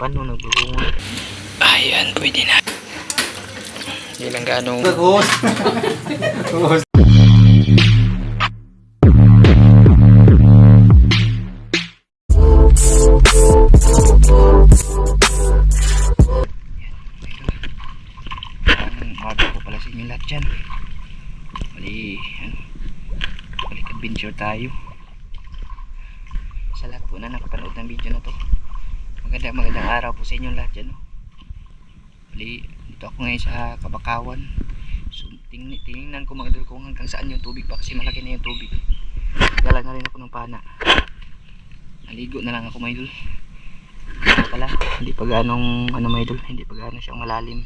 pan no nagbubungon. Ayan, pwede na. Hindi lang ganong Host. dyan. No? Bali, dito ako ngayon sa Kabakawan. So, ting tingnan ko mga idol kung hanggang saan yung tubig pa kasi malaki na yung tubig. Dala na rin ako ng pana. Naligo na lang ako mga idol. Ito pala, hindi pa ganong ano mga idol, hindi pa gaano siyang malalim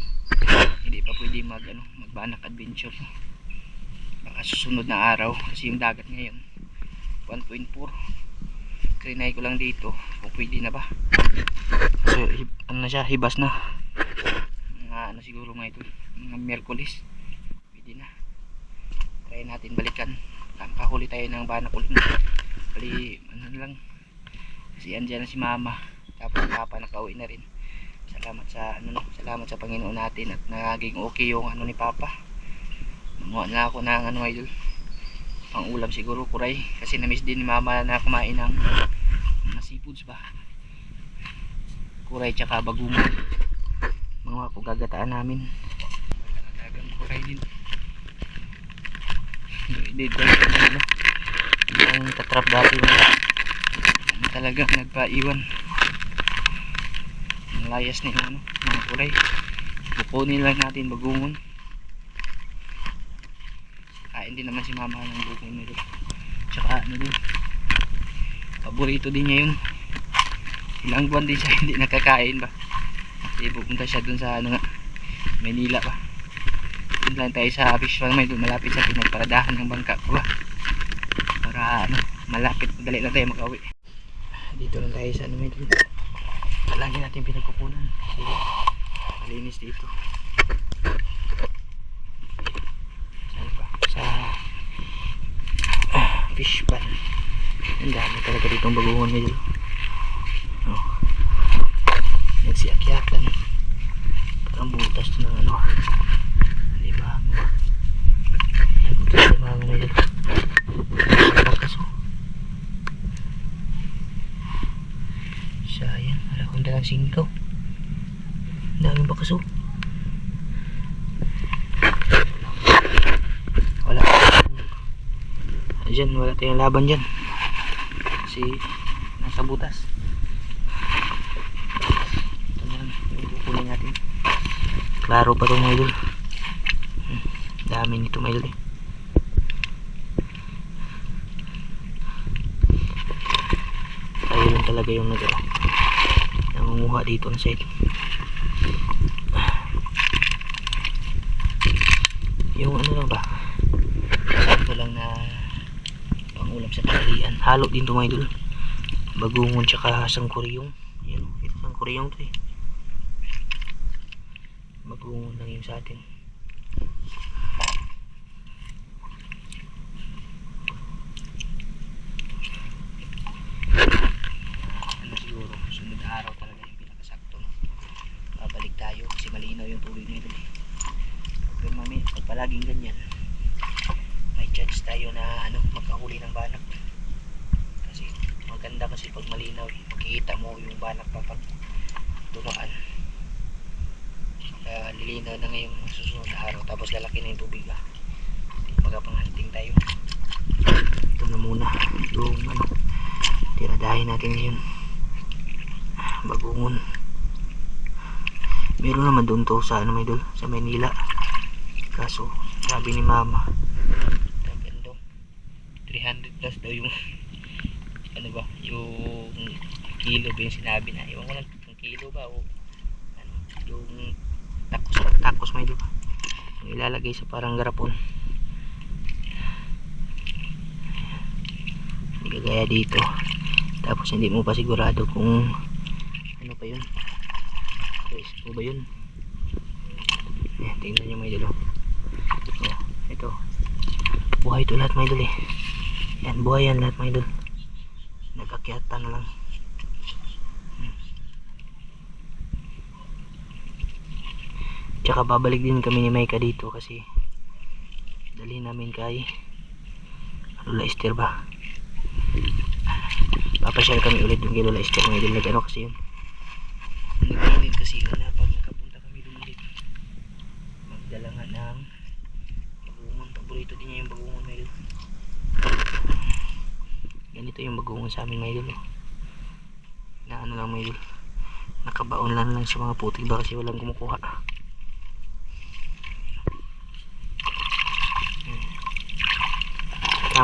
hindi pa pwede mag ano magbanak adventure baka susunod na araw kasi yung dagat ngayon 1.4 trinay ko lang dito. Kung pwede na ba. Hib- ano na siya hibas na. Mga ano siguro mga ito mga Merkulis. Pwede na. Try natin balikan. Kakahuli tayo ng banak ulit bali ano lang. Kasi andyan na si mama. Tapos papa nakauwi na rin. Salamat sa ano no, salamat sa Panginoon natin at naging okay yung ano ni Papa. Namuha na ako ng ano idol. Pang ulam siguro kuray. Kasi na-miss din ni Mama na kumain ng seafoods ba. Kuray tsaka bagungon. Mga po gagataan namin. Dagang kuray din. Dito ano. Yung tatrap dati yung talagang nagpaiwan ang layas nila ano, mga kulay kukunin lang natin bagungon kain din naman si mama ng bagungon nito tsaka ano din paborito din niya yun. Ilang buwan din siya hindi nakakain ba? Kasi pupunta siya dun sa ano nga Manila ba? Dun lang tayo sa fish farm may malapit sa pinagparadahan ng bangka ko ba? Para ano malapit madali lang tayo makauwi. Dito lang tayo sa ano may dun lagi natin pinagkukunan. Kasi malinis dito. Saan pa sa ah, fish pan ang dami talaga dito ang bagungon nila oh. nagsiakyatan parang butas ng ano sa limango nila lakas oh Sayang, wala akong dalang singkaw. Daming bakaso. Wala. Diyan, wala tayong laban dyan. Kasi nasa butas. Ito na yung kukunin natin. Klaro pa itong mga idol. Hmm, Dami nito mga idol eh. Tayo lang talaga yung nag nangunguha dito ng side yung ano lang ba sakto lang na pangulam sa tanghalian halo din to mga idol. Bagungon tsaka sangkuryong yan ito sangkuryong to eh. Bagungon lang yung sa atin ano siguro sunod na araw talaga yung pinakasakto no? babalik tayo kasi malinaw yung tubig nito eh. pero mami pag palaging ganyan may chance tayo na ano magkahuli ng banak kasi maganda kasi pag malinaw eh. makikita mo yung banak pa pag dumaan kaya lilinaw na ngayong susunod na araw tapos lalaki na yung tubig ah. Magkapanghanting tayo. Ito na muna. Yung ano tiradahin natin ngayon. Bagungon. Meron naman doon to sa ano may doon sa Manila. Kaso sabi ni mama gagando 300 plus daw yung ano ba yung kilo ba yung sinabi na. Iwan ko lang yung kilo ba o ano yung takos takos may doon ilalagay sa parang garapon. Kagaya dito. Tapos hindi mo pa sigurado kung ano pa yun. Guys po ba yun? Ayan, tingnan nyo may dalo. Oh, ito. Buhay ito lahat may dalo eh yan buhay yan lahat may dalo nagakyatan na lang Hmm. Tsaka babalik din kami ni Maika dito kasi dalhin namin kay Lola Esther ba. Papasyal kami ulit yung kay Lola Esther mga idol. Nag-ano kasi yun. Nag-ulit kasi na pag nakapunta kami doon ulit. Magdala nga ng bagungon. Paborito din niya yung bagungon idol. Ganito yung bagungon sa amin idol. oh. Na ano lang idol. Nakabaon lang lang sa mga putik ba kasi walang kumukuha.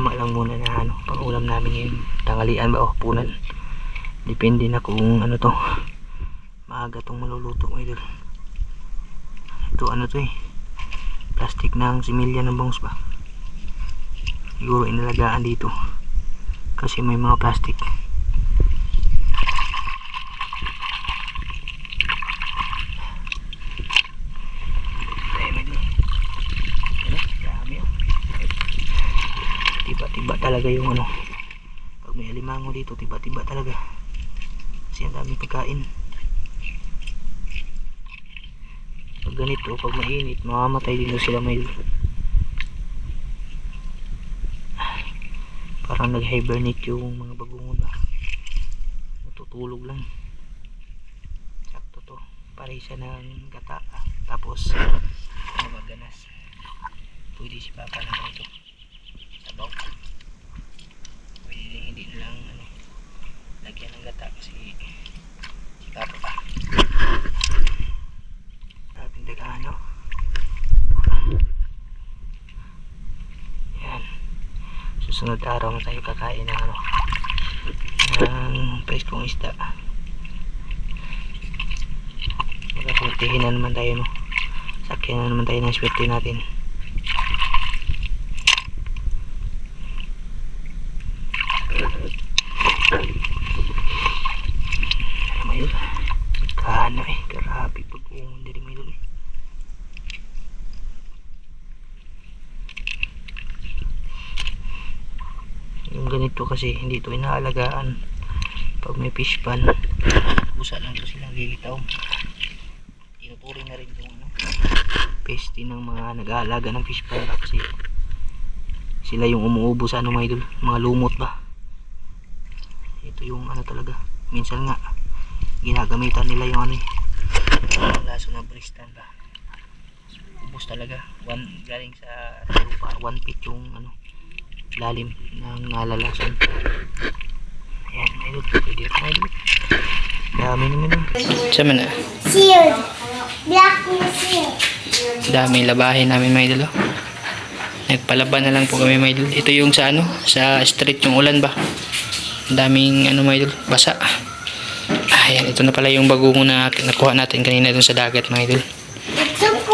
Tama lang muna na ano, pang namin ngayon. Tanghalian ba o punan. Depende na kung ano to. Maaga tong maluluto mga idol. Ito ano to eh. Plastic ng similya ng bangus ba. Siguro inalagaan dito. Kasi may mga plastic. Tayo mga idol. Ano? Dami oh tiba-tiba talaga yung ano. Pag may alimango dito tiba-tiba talaga. Kasi ang daming pagkain. Pag ganito pag mainit mamamatay din sila may parang nag-hibernate yung mga bagungon ba natutulog lang. Sakto to. Parisa ng gata. Tapos mabaganas pwede si papa na ganito sabaw pwede hindi lang ano, lagyan ng gata kasi si papa pa ating dagano yan. Susunod araw na tayo kakain ng ano ng preskong isda. Magkakuntihin na naman tayo no. Sakyan na naman tayo ng swerte natin Mayroon. Kana eh. Grabe pag umunod din mayroon. Yung ganito kasi hindi ito inaalagaan. Pag may fish pan, kusa lang to silang lilitaw. Tinuturing na rin itong ano, peste ng mga nag-aalaga ng fish pan kasi sila yung umuubo sa ano mga idol, mga lumot ba ito yung ano talaga minsan nga ginagamitan nila yung ano eh yung laso na bristan ba ubos talaga one, galing sa lupa one feet yung ano lalim ng nalalason ayan idol pwede ito idol dami naman yun. Sa na Seared. Black na seared. dami labahin namin may idol oh. nagpalaban na lang po kami may idol. Ito yung sa ano sa street yung ulan ba? Ang daming ano mga idol basa. Ayan ito na pala yung bagungo na nakuha natin kanina dun sa dagat mga idol.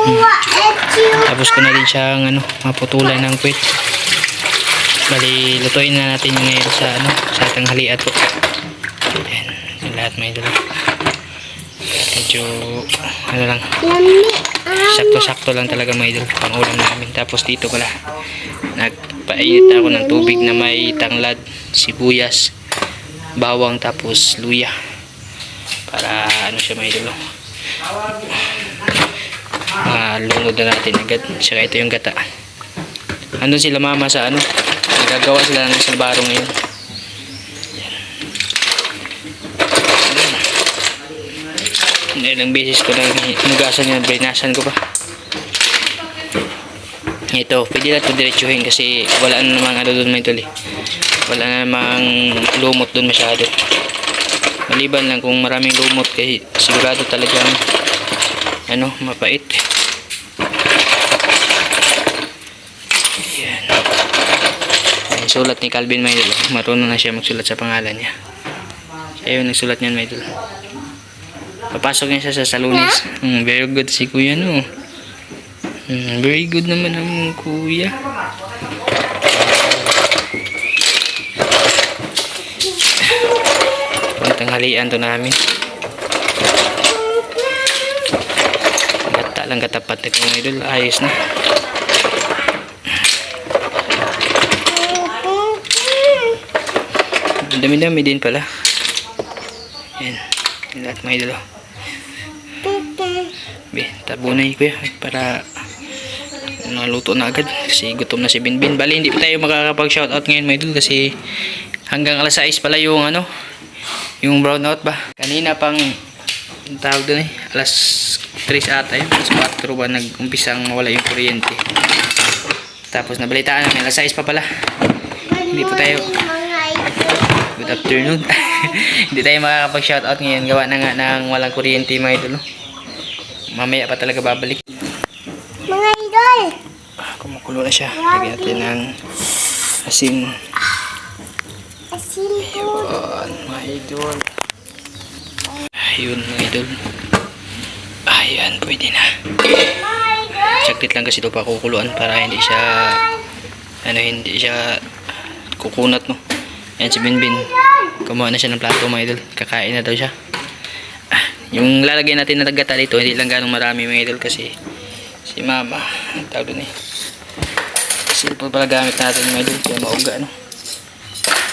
You. tapos ko na din siyang ano maputulan ng kwit bali lutuin na natin yung ngayon sa ano sa tanghalian po. Ayan yung lahat mga idol medyo ano lang. Lami. Ah, sakto-sakto lang talaga mga idol pang ulam namin. Tapos dito pala nagpainit ako ng tubig na may tanglad sibuyas bawang tapos luya. Para ano siya mga idol malungod na natin agad. Saka ito yung gata. Andun sila mama sa ano nagagawa sila ng salbaro ngayon. Yan. ilang beses ko na hinugasan yun binasan ko pa. Ito pwede lang ito diretsuhin kasi wala na namang ano doon may tuli. Wala na namang lumot doon masyado. Maliban lang kung maraming lumot kasi sigurado talagang ano mapait Ang sulat ni Calvin Maydol marunong na siya magsulat sa pangalan niya. Siya yung nagsulat niyan Maydol papasok niya siya sa salunis mm, very good si kuya no? Mm, very good naman ang kuya. Pantanghalian to namin. Gata lang katapat nito mga idol ayos na dami dami din pala yan yung lahat mga idol. Be, tabunay ko yan para naluto na agad kasi gutom na si Binbin. Bali, hindi pa tayo makakapag shoutout ngayon mga idol kasi hanggang alas 6 pala yung ano, yung brownout ba. Kanina pang ang tawag doon eh, alas 3 ata yun, alas 4 ba nag-umpisang mawala yung kuryente. Tapos nabalitaan namin, alas 6 pa pala. Hindi pa tayo-. Good afternoon. Hindi tayo makakapag-shoutout ngayon. Gawa na nga ng walang kuryente mga idol. Mamaya pa talaga babalik. Mga idol. Ah, Kumukulo na siya. Lagyan natin ng asin. Asin po. Ayan, mga idol. Ayun mga idol. Ayan, pwede na. Saklit lang kasi ito pa kukuluan para hindi siya ano hindi siya kukunat no. Ayan si Binbin. Kumuha na siya ng plato mga idol. Kakain na daw siya. Ah, yung lalagyan natin na gata dito, hindi lang ganong marami mga idol kasi si mama, tawag dun eh. Cellphone pala gamit natin mga idol kaya mauga no.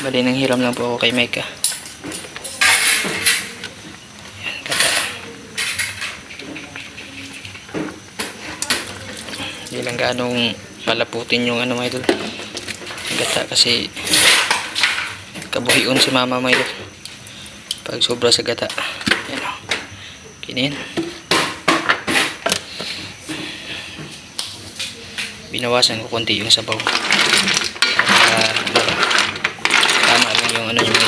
Bali nang hiram lang po ako kay Mecca. Ayan, gata. Hindi lang ganong palaputin yung ano mga idol. Gata kasi kabuhion si mama idol. Pag sobra sa gata. Yan o. Kinin. Binawasan ko konti yung sabaw. Para tama lang yung ano yung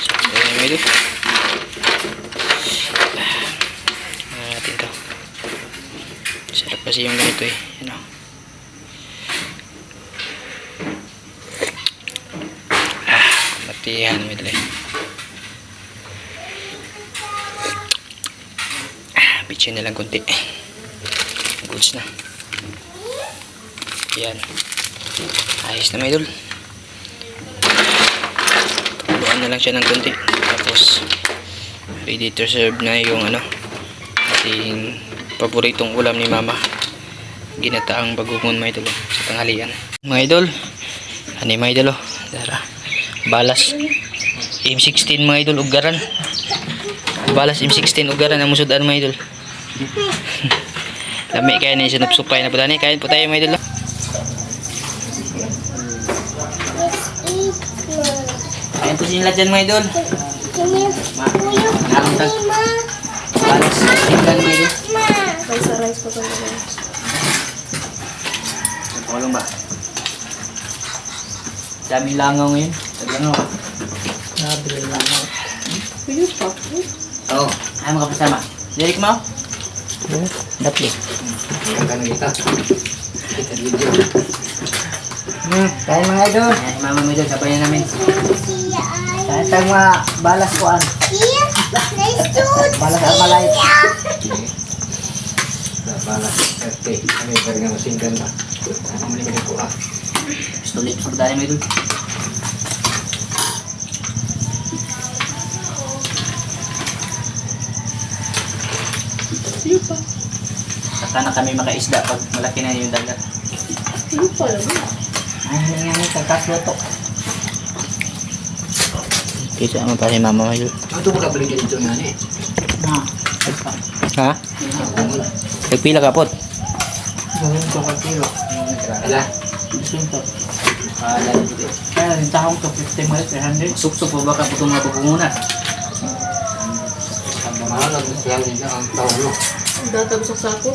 So, ayan mga idol. Ano natin to. Sarap kasi yung ganito eh. Yan o. Ah, matihan mo ito eh. Lang konti. Goods na. Yan. Ayos na may idol. Tubuan na lang siya ng konti. Tapos, ready to serve na yung ano, ating paboritong ulam ni mama. Ginataang bagungon mga idol oh, sa tanghalian. Mga idol, ano mga idol oh. Dara. Balas. M16 mga idol, ugaran. Balas M16 ugaran ang musudan mga idol. Lami kaya na yung sinupsupay na po dani. Kain po tayo mga idol. Kain po sila dyan mga idol. Tag. Ma. Balas M16 mga idol. Ma. Rice rice pa talaga. Tulong ba? Daming langaw ngayon. Langaw. Nabili lang ako. Pwede pa. Oo. Oh, ay mga kasama. Derek mo? Dapli. Hanggang kita. Kita video. Hmm, kaya mga idol. Si mama mo dyan. Sabayan namin. Kaya tayo mga balas ko an. Balas ang malay. Balas. Okay. Kami bari nga masinggan ba? Ano mo ni ko ha? Tuloy sa dali mo dun. Saka na kami makaisda pag malaki na yung dagat. Pwede pa lang. Ay, hindi nga nito. Kasloto. Kisa mo pa si mama mo dun. Ano ito makabalik dito nga ni? Ay pa. Ha? Nagpila ka pot. Gawin ko ka kilo. Ala. Ah, lalo dito. Kaya rin tahong to 50 mga 300. Sup-sup po baka putong mga pupunguna. Ang mahal ang siyang nila ang taon Datag sa sako.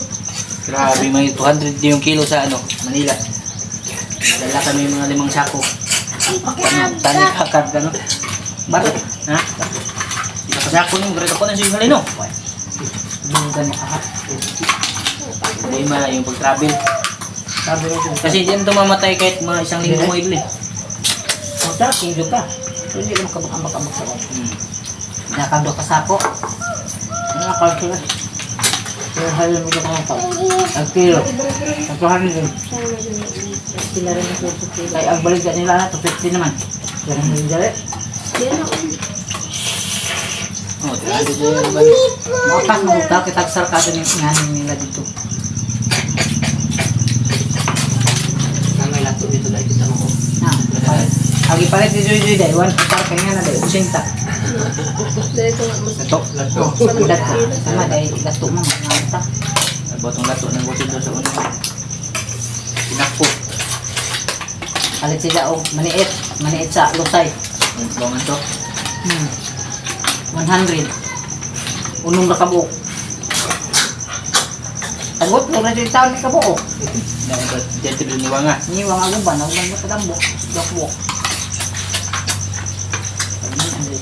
Grabe, may 200 yung kilo sa ano, Manila. Dala kami mga limang sako. Tani, ka karga no. Barat, ha? Nakasako nung grito ko na siya yung halino. Bungga na aha. Hindi ma yung pag-travel. Ko Kasi diyan tumamatay kahit mga isang linggo mo idol eh. Kota, kilo ka. Hindi ka makabak-ambak-ambak sa ako. Hmm. Ka sako. Nakakal ka. Kaya halil mo ka mga tao. Ang kilo. Ang 200 din. Sila rin ang suso kilo. Kaya ang balik nila na, 250 naman. Yan ang hindi dali. Oh, 300 yung iba. Makas mo kita kita sarkado ng nganin nila dito. Nang may lato dito dahil kita mo ko. Na, Agi palit ni Joy Joy dahil one par kaya nga na dahil usinta. Dahil ito nga mas Lato. Lato. Sama dahil dato mo mga mata. Botong lato ng botong doon sa una. Pinakpo. Palit sila og maniit. Maniit sa lusay. Ang bangan to. Hmm. 100. Unong na kabuok. Tagot mo na yung taon ni kabuok. Na ito, dito din ni Wanga. Niwang aguban, aguban mo kadambok. Dokbok.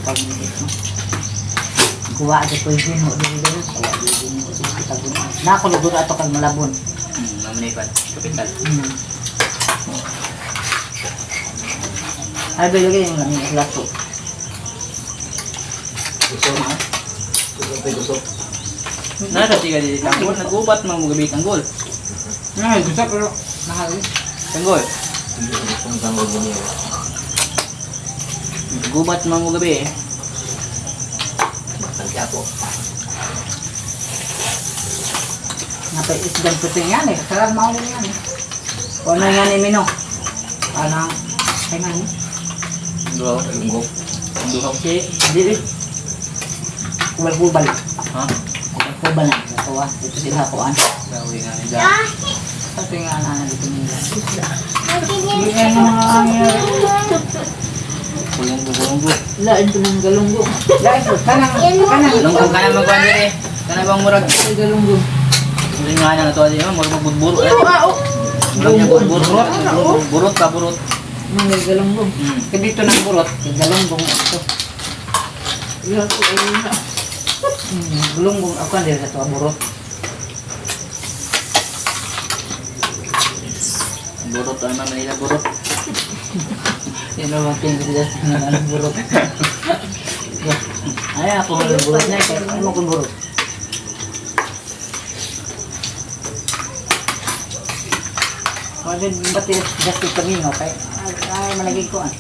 Ano mo? Kuha aja ko yung mo din din. Kuha din mo sa kita guna. Na ako lugur ato kag malabon. Hmm, mamanipan. Kapital. Hmm. Ay ba lagi yung lamig sa lato. Gusto mo? Gusto tayo gusto. Nasa tiga di tanggol. Nagubat mga mga gabi tanggol. Ay, gusto pero mahal. Tanggol. Tanggol mo niya. Nagubat mga mga gabi eh. Matangki ako. Napay isdang puting yan eh. Kasalan maulin yan eh. O ano yan eh, Mino? Ay nga eh. Duhaw. Lunggo. Duhaw. Si, di eh. Kubal-kubal. Ha? Kubal-kubal na. Ito ah. Ito sila kuan. Sawi nga ni Jack. Ah, Ito yung anak dito nila. natingin Yan yung gulong lain ko ng galunggo. Guys, kanang, kanang. Galunggong ka na magkuhan din eh. Kana bang murag. Ay, galunggo. Murag nga na nato din. Murag magbudburo eh. Iyo, ah, oh. Murag niya budburo. Burot ka burot. Mga galunggo. Hmm. Dito ng burot. Galunggong ito. Iyo, ako, ayun na. Galunggong ako hindi sa tuwa burot. Burot man Manila burot. Yan ang mga pinagdila ng ano, burot. Ay, ako mga burot na. Kaya ano kung burot? Pwede ba tilas just kami no? Kaya ay malagay ko ah.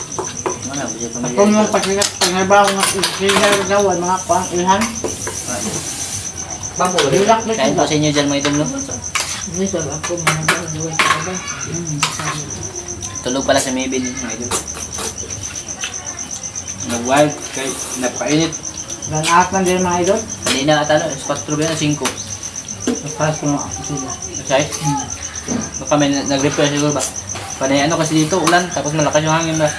Mana buja Ako pamilya. mo pagsikat panghabaw ng sigar daw mga pang ilhan. Ba? Ilak na Kain po sa inyo dyan mga idol no? Hindi sa ako, mga galunggo. Ito ba? Tulog pala sa Maybin mga idol. Nag-wild kay napainit. Ganaat man din mga idol. Kanina at ano, 4 ba na 5. Paras ko na ako sila. Okay? Baka may na- nag-repair siguro ba? Panay ano kasi dito, ulan, tapos malakas yung hangin ba?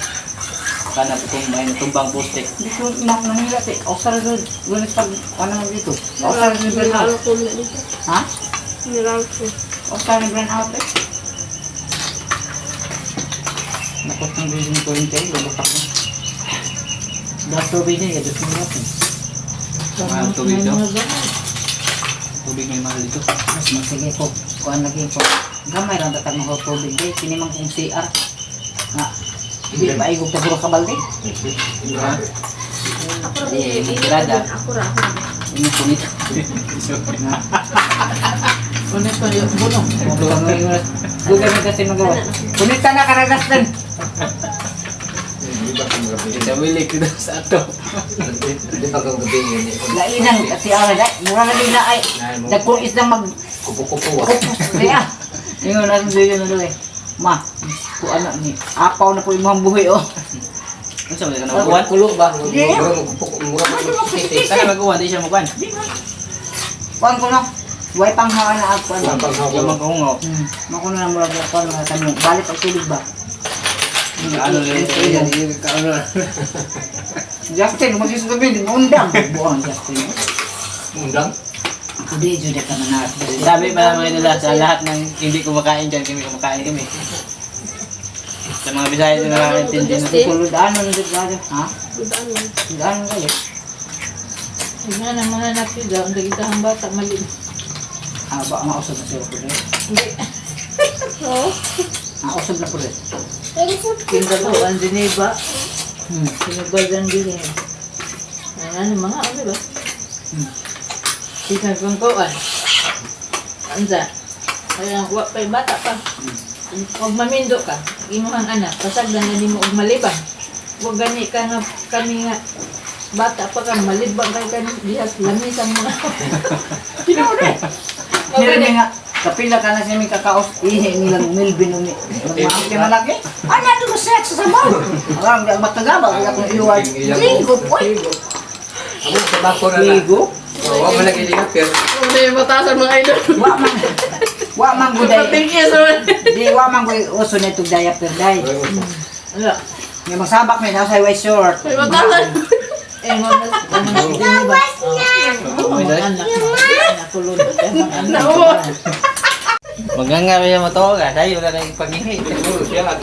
Kana po kung may natumbang poste. Dito na nangyila ti. Osar do gulit pag ano mo dito. Osar ni burn out. Nilalo ko na dito. Ha? Nilalo ko. Osar ni burn out eh. Nakot ng reason ko yung tayo, lubutak mo. Dahil tubig niya, yadot mo natin. Mahal tubig daw. Tubig may mahal dito. Mas masige ko. Kuan lagi ko. Gamay lang tatag mga tubig day. Kinimang kong CR. Nga. Hindi ba igog ta buro kabalde? Ha? Ako ra, Eh. Ako ra. Ini punit. Ulit pa yung bunong. Gugan na kasi magawa. Kunita na karagastan. Hindi ba kung gabi? Kita wilik kita sa ato. Hindi ba kung gabi yun? Lainan kasi ara dai. Mura na din na ay. Dagkong isang mag Kupo-kupo ah. kaya. Ingon na dili na dili. Ma, ku ana ni apaw na po imong buhi oh. Ano sa mga nakuha? Kulo ba? Yeah. Mura mo kupo. Mura mo kupo. Kana magawa, di siya makuha. Kuan ko no. Way pang hawa na ako ano. Pang Yung hawa. magkahungaw. Hmm, makuno na mura ko mga tanong. Balik pag tulog ba? Ano lang ito yan, yung kaano. Justin, magsisabi din undang. Buang Justin. Undang? Hindi jud ka manat. Sabi pala mga nila sa lahat ng hindi kumakain dyan, kami kumakain kami. Sa mga Bisaya na nakakaintindi na. Tulog ano nito lado? Ha? Budaan mo. Ano kayo? Nga na mga napida, ang dagitahang bata, mali. Ah, ba mausap na siya po rin. Hindi. Oo. Ah, usap na po rin. Kinta ko, ang Geneva. Hmm. Sinubad ang bilhin. Ano, mga ano ba? Hmm. Kita kong kuan. Anza. Kaya wa pa'y bata pa. Huwag mamindo ka. Imuhang anak. Pasagdan na di mo og malibang. Huwag gani ka nga kami nga bata pa ka malibang kay kani diha lamisang mga. Tinuod eh. Gani. nga, Kapila ka na siya may kakaos. Ihi nilang milbin ni. Nagmaangkin malaki. Ano ito ko sex sa mo? Alam, matagaba. Kaya kung iwan. Ligo po. Ano sa bako na lang. Ligo. Oo, wala malaki din pero Kung may matasan mga idol. Wa man. Wa man guday. Tingin sa Di wa man guday uso na itong diaper day. Wala. May magsabak may nasa white short. May matasan. Eh, mo na. Ano na? Mo mo. Nakulod. Anak mo. Magangari mo to ka, dahil wala nang paghihi. siguro siya.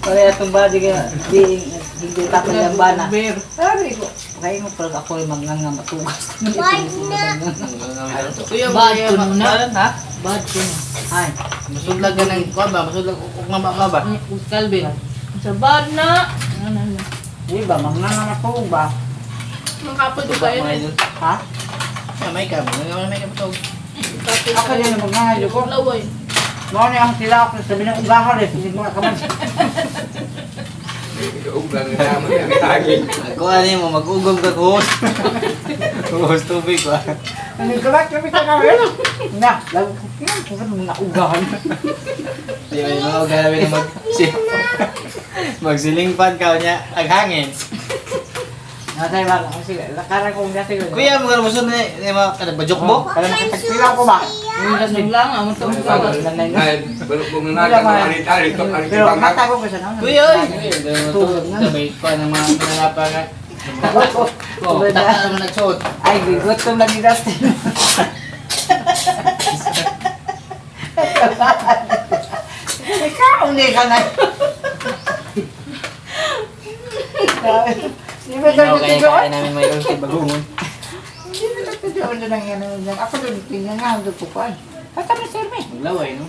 Kaya itong body ka. Di hindi tapos ang bana. Sabi ko. Kaya mo pala ako yung mga matugas. Kuya, bad ko na. Ha? Bad ko na. Ay, Masudlag ka ng kuwan ba? Masudlag kung nga ba ba? Sa bad na. Ano na. di ba? Mga nga ba? Makapod ko kayo na. Ha? May ka, may may ka to. Ako din ang mga ko. Laway. Mga niya ang tila ako sabi ng ugahal eh. Hindi mo kaman. Uglang na naman ang hagin. Ako ano mo, mag-ugong ka host. host tubig ba? Ano ka ba? Kami ka na rin. Na, lago ko. Kaya ko mga ugahal. Di ba yung mga gawin na mag... si- Magsilingpan ka niya, ang hangin. Nasay ba? Sige, lakaran ko nga sige. Kuya, mga musun na yung mga kada bajok mo? Kaya nakatagpila ko ba? Yung lasong lang. Ang ito. Ay, balubong na natin ang arit-arit ang arit Pero mata ko kasi na. Kuya! Tulog na. Sabay ko ng mga pinanapangan. Oh, taka naman nagsuot. Ay, bigot ko lang ni Dustin. Ikaw, hindi ka na. Di ba doon Ikaw kaya nagtigawan? kaya namin mayroon si Bagungon. Hindi ba nagtigawan doon ang yan? Ako doon, tingnan nga, doon ko kuhan. Basta na sir, me. Maglaway, no?